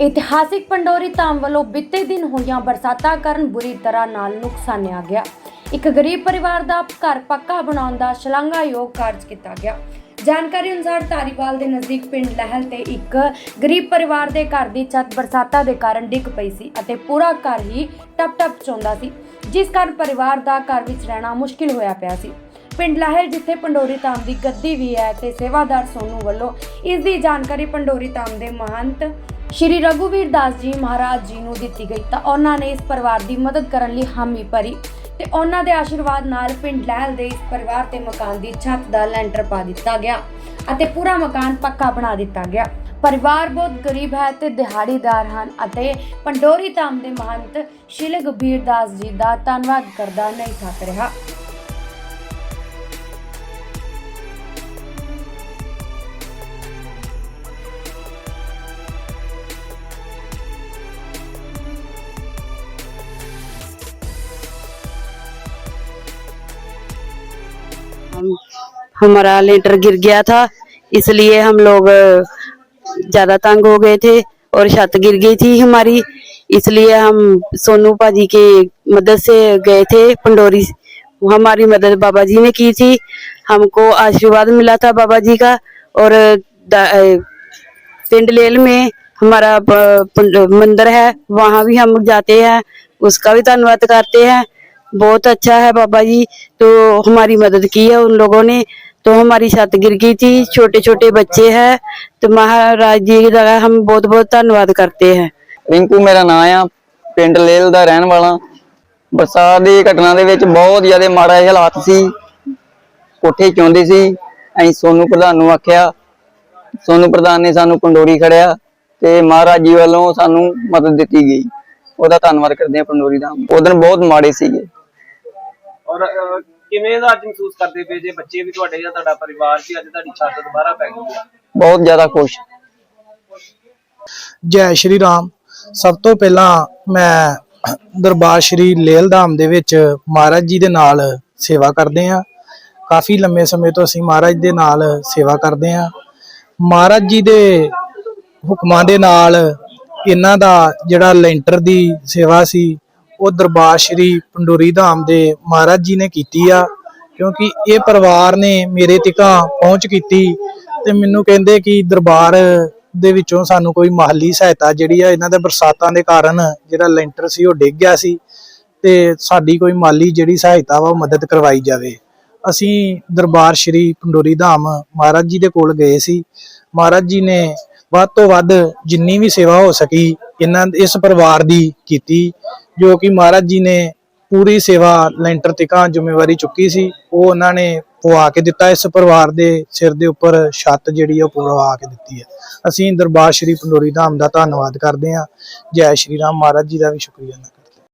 ਇਤਿਹਾਸਿਕ ਪੰਡੋਰੀ ਧਾਮ ਵੱਲੋਂ ਬੀਤੇ ਦਿਨ ਹੋਈਆਂ ਬਰਸਾਤਾਂ ਕਾਰਨ ਬੁਰੀ ਤਰ੍ਹਾਂ ਨਾਲ ਨੁਕਸਾਨਿਆ ਗਿਆ। ਇੱਕ ਗਰੀਬ ਪਰਿਵਾਰ ਦਾ ਘਰ ਪੱਕਾ ਬਣਾਉਣ ਦਾ ਸ਼ਲਾਘਾਯੋਗ ਕਾਰਜ ਕੀਤਾ ਗਿਆ। ਜਾਣਕਾਰੀ ਅਨੁਸਾਰ ਧਾਰੀਵਾਲ ਦੇ ਨਜ਼ਦੀਕ ਪਿੰਡ ਲਹਿਲ ਤੇ ਇੱਕ ਗਰੀਬ ਪਰਿਵਾਰ ਦੇ ਘਰ ਦੀ ਛੱਤ ਬਰਸਾਤਾਂ ਦੇ ਕਾਰਨ ਡਿੱਗ ਪਈ ਸੀ ਅਤੇ ਪੂਰਾ ਘਰ ਹੀ ਟਪ-ਟਪ ਚੌਂਦਾ ਸੀ, ਜਿਸ ਕਾਰਨ ਪਰਿਵਾਰ ਦਾ ਘਰ ਵਿੱਚ ਰਹਿਣਾ ਮੁਸ਼ਕਿਲ ਹੋਇਆ ਪਿਆ ਸੀ। ਪਿੰਡ ਲਾਹਲ, ਜਿੱਥੇ ਪੰਡੋਰੀ ਧਾਮ ਦੀ ਗੱਦੀ ਵੀ ਹੈ ਤੇ ਸੇਵਾਦਾਰ ਸੋਨੂ ਵੱਲੋਂ ਇਸ ਦੀ ਜਾਣਕਾਰੀ ਪੰਡੋਰੀ ਧਾਮ ਦੇ ਮਹੰਤ ਸ਼੍ਰੀ ਰਘੁਵੀਰ ਦਾਸ ਜੀ ਮਹਾਰਾਜ ਜੀ ਨੂੰ ਦਿੱਤੀ ਗਈ ਤਾਂ ਉਹਨਾਂ ਨੇ ਇਸ ਪਰਿਵਾਰ ਦੀ ਮਦਦ ਕਰਨ ਲਈ ਹਾਮੀ ਭਰੀ ਤੇ ਉਹਨਾਂ ਦੇ ਆਸ਼ੀਰਵਾਦ ਨਾਲ ਪਿੰਡ ਲਹਿਲ ਦੇ ਇਸ ਪਰਿਵਾਰ ਤੇ ਮਕਾਨ ਦੀ ਛੱਤ ਦਾ ਲੈਂਟਰ ਪਾ ਦਿੱਤਾ ਗਿਆ ਅਤੇ ਪੂਰਾ ਮਕਾਨ ਪੱਕਾ ਬਣਾ ਦਿੱਤਾ ਗਿਆ। ਪਰਿਵਾਰ ਬਹੁਤ ਗਰੀਬ ਹੈ ਤੇ ਦਿਹਾੜੀਦਾਰ ਹਨ ਅਤੇ ਪੰਡੋਰੀ ਧਾਮ ਦੇ ਮਹੰਤ ਸ਼੍ਰੀ ਗੰਭੀਰ ਦਾਸ ਜੀ ਦਾ ਧੰਨਵਾਦ ਕਰਦਾ ਨਹੀਂ ਥੱਕ ਰਿਹਾ। हमारा लेंटर गिर गया था इसलिए हम लोग ज़्यादा तंग हो गए थे और छत गिर गई थी हमारी। इसलिए हम सोनू पाजी के मदद से गए थे पंडोरी हमारी मदद बाबा जी ने की थी। हमको आशीर्वाद मिला था बाबा जी का और दा- अ, पिंड लेल में हमारा मंदिर है वहाँ भी हम जाते हैं उसका भी धन्यवाद करते हैं। बहुत अच्छा है बाबा जी तो हमारी मदद की है उन लोगों ने। तो हमारी छत गिर गई थी छोटे छोटे बच्चे हैं तो महाराज जी का हम बहुत बहुत धन्यवाद करते हैं ਰਿੰਕੂ ਮੇਰਾ ਨਾਮ ਆ ਪਿੰਡ ਲੇਲ ਦਾ ਰਹਿਣ ਵਾਲਾ ਬਰਸਾਤ ਦੀ ਘਟਨਾ ਦੇ ਵਿੱਚ ਬਹੁਤ ਜ਼ਿਆਦਾ ਮਾੜਾ ਜਿਹੇ ਹਾਲਾਤ ਸੀ ਕੋਠੇ ਚੋਂਦੇ ਸੀ ਅਸੀਂ ਸੋਨੂ ਪ੍ਰਧਾਨ ਨੂੰ ਆਖਿਆ ਸੋਨੂ ਪ੍ਰਧਾਨ ਨੇ ਸਾਨੂੰ ਪੰਡੋਰੀ ਖੜਿਆ ਤੇ ਮਹਾਰਾਜ ਜੀ ਵੱਲੋਂ ਸਾਨੂੰ ਮਦਦ ਦਿੱਤੀ ਗਈ ਉਹਦਾ ਧੰਨਵਾਦ ਕਰਦੇ ਹਾਂ ਪੰਡੋਰੀ ਦਾ ਉਹ ਦਿਨ ਬਹੁਤ ਮਾੜੇ ਸੀਗੇ ਔਰ ਅਹ, ਕਿਵੇਂ ਦਾ ਅੱਜ ਮਹਿਸੂਸ ਕਰਦੇ ਪਏ? ਜੇ ਬੱਚੇ ਵੀ ਤੁਹਾਡੇ ਜਾਂ ਤੁਹਾਡਾ ਪਰਿਵਾਰ ਸੀ ਅੱਜ ਤੁਹਾਡੀ ਛੱਤ ਦੁਬਾਰਾ ਪੈ ਗਈ ਹੈ। ਬਹੁਤ ਜ਼ਿਆਦਾ ਖੁਸ਼। ਜੈ ਸ਼੍ਰੀ ਰਾਮ। ਸਭ ਤੋਂ ਪਹਿਲਾਂ ਮੈਂ ਦਰਬਾਰ ਸ਼੍ਰੀ ਲੇਲ ਧਾਮ ਦੇ ਵਿੱਚ ਮਹਾਰਾਜ ਜੀ ਦੇ ਨਾਲ ਸੇਵਾ ਕਰਦੇ ਹਾਂ। ਕਾਫੀ ਲੰਮੇ ਸਮੇਂ ਤੋਂ ਅਸੀਂ ਮਹਾਰਾਜ ਦੇ ਨਾਲ ਸੇਵਾ ਕਰਦੇ ਹਾਂ। ਮਹਾਰਾਜ ਜੀ ਦੇ ਹੁਕਮਾਂ ਦੇ ਨਾਲ ਇਹਨਾਂ ਦਾ ਜਿਹੜਾ ਲੈਂਟਰ ਦੀ ਸੇਵਾ ਸੀ ਉਹ ਦਰਬਾਰ ਸ਼੍ਰੀ ਪੰਡੂਰੀ ਧਾਮ ਦੇ ਮਹਾਰਾਜ ਜੀ ਨੇ ਕੀਤੀ ਆ, ਕਿਉਂਕਿ ਇਹ ਪਰਿਵਾਰ ਨੇ ਮੇਰੇ ਤਿਕਾ ਪਹੁੰਚ ਕੀਤੀ ਤੇ ਮੈਨੂੰ ਕਹਿੰਦੇ ਕਿ ਦਰਬਾਰ ਦੇ ਵਿੱਚੋਂ ਸਾਨੂੰ ਕੋਈ ਮਾਲੀ ਸਹਾਇਤਾ ਜਿਹੜੀ ਆ, ਇਹਨਾਂ ਦੇ ਬਰਸਾਤਾਂ ਦੇ ਕਾਰਨ ਜਿਹੜਾ ਲੈਂਟਰ ਸੀ ਉਹ ਡਿੱਗ ਗਿਆ ਸੀ ਤੇ ਸਾਡੀ ਕੋਈ ਮਾਲੀ ਜਿਹੜੀ ਸਹਾਇਤਾ ਵਾ ਉਹ ਮਦਦ ਕਰਵਾਈ ਜਾਵੇ। ਅਸੀਂ ਦਰਬਾਰ ਸ਼੍ਰੀ ਪੰਡੋਰੀ ਧਾਮ ਮਹਾਰਾਜ ਜੀ ਦੇ ਕੋਲ ਗਏ ਸੀ। ਮਹਾਰਾਜ ਜੀ ਨੇ ਵੱਧ ਤੋਂ ਵੱਧ ਜਿੰਨੀ ਵੀ ਸੇਵਾ ਹੋ ਸਕੀ, ਇਹਨਾਂ, ਇਸ ਪਰਿਵਾਰ ਦੀ ਕੀਤੀ ਜੋ ਕਿ ਮਹਾਰਾਜ ਜੀ ਨੇ ਪੂਰੀ ਸੇਵਾ ਲੈਂਟਰ ਤਿਕਾਂ ਜ਼ਿੰਮੇਵਾਰੀ ਚੁੱਕੀ ਸੀ, ਉਹ ਉਹਨਾਂ ਨੇ ਪਵਾ ਕੇ ਦਿੱਤਾ। ਇਸ ਪਰਿਵਾਰ ਦੇ ਸਿਰ ਦੇ ਉੱਪਰ ਛੱਤ ਜਿਹੜੀ ਉਹ ਪਵਾ ਕੇ ਦਿੱਤੀ ਹੈ ਅਸੀਂ ਦਰਬਾਰ ਸ਼੍ਰੀ ਪੰਡੋਰੀ ਧਾਮ ਦਾ ਧੰਨਵਾਦ ਕਰਦੇ ਹਾਂ। ਜੈ ਸ਼੍ਰੀ ਰਾਮ ਮਹਾਰਾਜ ਜੀ ਦਾ ਵੀ ਸ਼ੁਕਰੀਆ